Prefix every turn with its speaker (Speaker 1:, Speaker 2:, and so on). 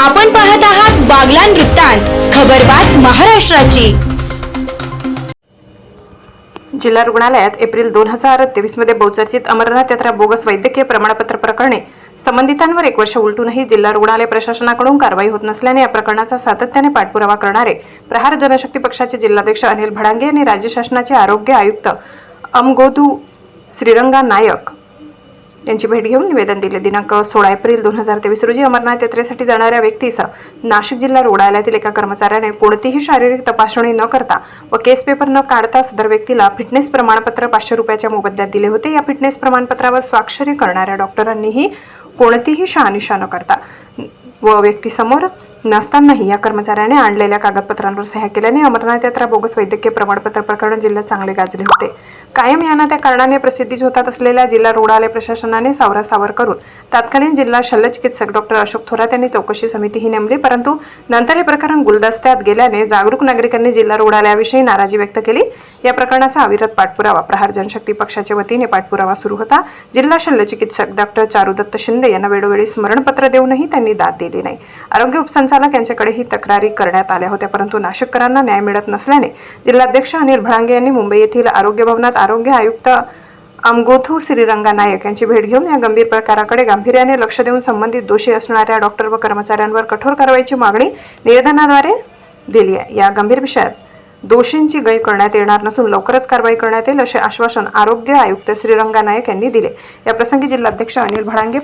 Speaker 1: आपण पाहत आहात बागलान वृत्तांत खबरबात महाराष्ट्राची.
Speaker 2: जिल्हा रुग्णालयात एप्रिल दोन हजार तेवीसमध्ये बहुचर्चित अमरनाथ यात्रा बोगस वैद्यकीय प्रमाणपत्र प्रकरणी संबंधितांवर एक वर्ष उलटूनही जिल्हा रुग्णालय प्रशासनाकडून कारवाई होत नसल्याने या प्रकरणाचा सातत्याने पाठपुरावा करणारे प्रहार जनशक्ती पक्षाचे जिल्हाध्यक्ष अनिल भडांगे आणि राज्य शासनाचे आरोग्य आयुक्त अमगोदू श्रीरंगा नायक यांची भेट घेऊन निवेदन दिले. दिनांक सोळा एप्रिल दोन हजार तेवीस रोजी अमरनाथ यात्रेसाठी जाणाऱ्या व्यक्तीस नाशिक जिल्हा रुग्णालयातील एका कर्मचाऱ्याने कोणतीही शारीरिक तपासणी न करता व केस पेपर न काढता सदर व्यक्तीला फिटनेस प्रमाणपत्र पाचशे रुपयाच्या मोबदल्यात दिले होते. या फिटनेस प्रमाणपत्रावर स्वाक्षरी करणाऱ्या डॉक्टरांनीही कोणतीही शहानिशा न करता व व्यक्तीसमोर नसतानाही या कर्मचाऱ्याने आणलेल्या कागदपत्रांवर सह्या केल्याने अमरनाथ यात्रा बोगस वैद्यकीय प्रमाणपत्र प्रकरण जिल्ह्यात चांगले गाजले होते. कायम यांना त्या कारणाने प्रसिद्धीच होतात असलेल्या जिल्हा रुग्णालय प्रशासनाने सावरासावर करून तत्कालीन जिल्हा शल्यचिकित्सक डॉक्टर अशोक थोरात यांनी चौकशी समितीही नेमली परंतु नंतर हे प्रकरण गुलदस्त्यात गेल्याने जागरूक नागरिकांनी जिल्हा रुग्णालयाविषयी नाराजी व्यक्त केली. या प्रकरणाचा अविरत पाठपुरावा प्रहार जनशक्ती पक्षाच्या वतीने पाठपुरावा सुरू होता. जिल्हा शल्यचिकित्सक डॉक्टर चारुदत्त शिंदे यांना वेळोवेळी स्मरणपत्र देऊनही त्यांनी दाद दिली नाही. आरोग्य संचालक यांच्याकडे ही तक्रारी करण्यात आल्या होत्या. परंतु नाशिककरांना न्याय मिळत नसल्याने जिल्हाध्यक्ष अनिल भडांगे यांनी मुंबई येथील आरोग्य भवनात आरोग्य आयुक्त अमगोथू श्रीरंगा नायक यांची भेट घेऊन या गंभीर प्रकाराकडे गांभीर्याने लक्ष देऊन संबंधित दोषी असणाऱ्या डॉक्टर व कर्मचाऱ्यांवर कठोर कारवाईची मागणी निवेदनाद्वारे दिली आहे. या गंभीर विषयात दोषींची गय करण्यात येणार नसून लवकरच कारवाई करण्यात येईल असे आश्वासन आरोग्य आयुक्त श्रीरंगा नायक यांनी दिले. याप्रसंगी जिल्हाध्यक्ष अनिल भडांगे